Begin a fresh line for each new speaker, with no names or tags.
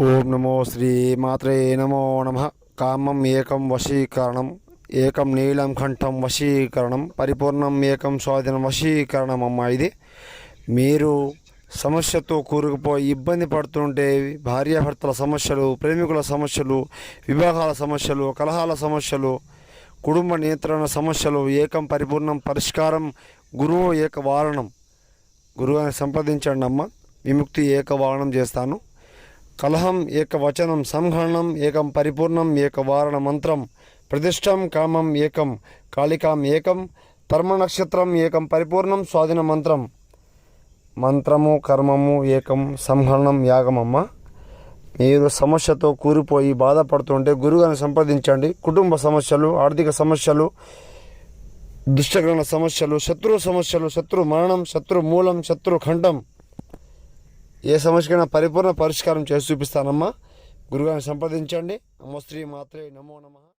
ఓం నమో శ్రీ మాత్రే నమో నమ. కామం ఏకం వశీకరణం. ఏకం నీలం కంఠం వశీకరణం. పరిపూర్ణం ఏకం స్వాధీనం వశీకరణం అమ్మ ఇది. మీరు సమస్యతో కూరుకుపోయి ఇబ్బంది పడుతుంటే భార్యాభర్తల సమస్యలు ప్రేమికుల సమస్యలు వివాహాల సమస్యలు కలహాల సమస్యలు కుటుంబ నియంత్రణ సమస్యలు ఏకం పరిపూర్ణం పరిష్కారం గురువు ఏక వారణం గురువుని సంప్రదించండి అమ్మ విముక్తి ఏకవారణం చేస్తాను. కలహం ఏకవచనం సంహరణం ఏకం పరిపూర్ణం ఏక వారణ మంత్రం ప్రతిష్టం కామం ఏకం కాళికాం ఏకం పరమ నక్షత్రం ఏకం పరిపూర్ణం స్వాధీన మంత్రం. మంత్రము కర్మము ఏకం సంహరణం యాగమమ్మ. మీరు సమస్యతో కూరిపోయి బాధపడుతుంటే గురువుగారిని సంప్రదించండి. కుటుంబ సమస్యలు ఆర్థిక సమస్యలు దుష్టగ్రహణ సమస్యలు శత్రు సమస్యలు శత్రు మరణం శత్రు మూలం శత్రు ఖండం. ఏ సమస్యకైనా పరిపూర్ణ పరిష్కారం చేసి చూపిస్తానమ్మా. గురుగారిని సంప్రదించండి. నమో శ్రీ మాత్రే నమో నమ.